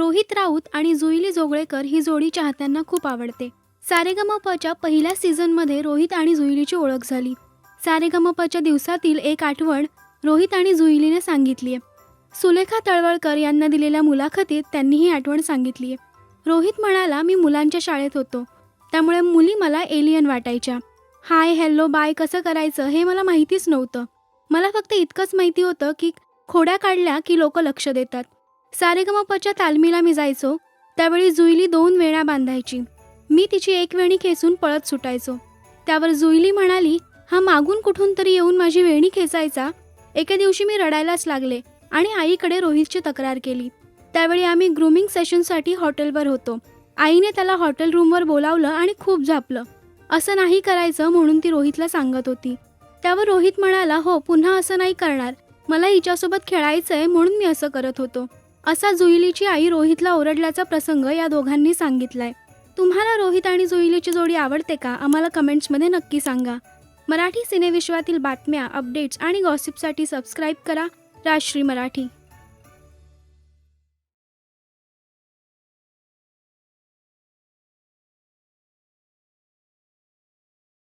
रोहित राऊत आणि जुईली जोगळेकर ही जोडी चाहत्यांना खूप आवडते. सारेगमपच्या पहिल्या सीझनमध्ये रोहित आणि जुईलीची ओळख झाली. सारेगमपच्या दिवसातील एक आठवण रोहित आणि जुईलीने सांगितली आहे सुलेखा तळवळकर यांना दिलेल्या मुलाखतीत त्यांनी ही आठवण सांगितली आहे रोहित म्हणाला मी मुलांच्या शाळेत होतो. त्यामुळे मुली मला एलियन वाटायच्या. हाय हॅलो बाय कसं करायचं हे मला माहितीच नव्हतं. मला फक्त इतकंच माहिती होतं की खोड्या काढल्या की लोक लक्ष देतात. सारेगमपच्या तालमीला मी जायचो. त्यावेळी जुईली दोन वेळा बांधायची. मी तिची एक वेणी खेचून पळत सुटायचो. त्यावर जुईली म्हणाली हा मागून कुठून तरी येऊन माझी वेणी खेचायचा? एके दिवशी मी रडायलाच लागले आणि आईकडे रोहितची तक्रार केली. त्यावेळी आम्ही ग्रूमिंग सेशनसाठी हॉटेलवर होतो. आईने त्याला हॉटेल रूमवर बोलावलं आणि खूप झापलं. असं नाही करायचं म्हणून ती रोहितला सांगत होती. त्यावर रोहित म्हणाला हो पुन्हा असं नाही करणार. मला हिच्यासोबत खेळायचं आहे म्हणून मी असं करत होतो. असा जुईलीची आई रोहितला ओरडल्याचा प्रसंग या दोघांनी सांगितलाय. तुम्हाला रोहित आणि जुईलीची जोडी आवडते का? आम्हाला कमेंट्समध्ये नक्की सांगा. मराठी सिनेविश्वातील बातम्या अपडेट्स आणि गॉसिपसाठी सबस्क्राईब करा. राजश्री मराठी.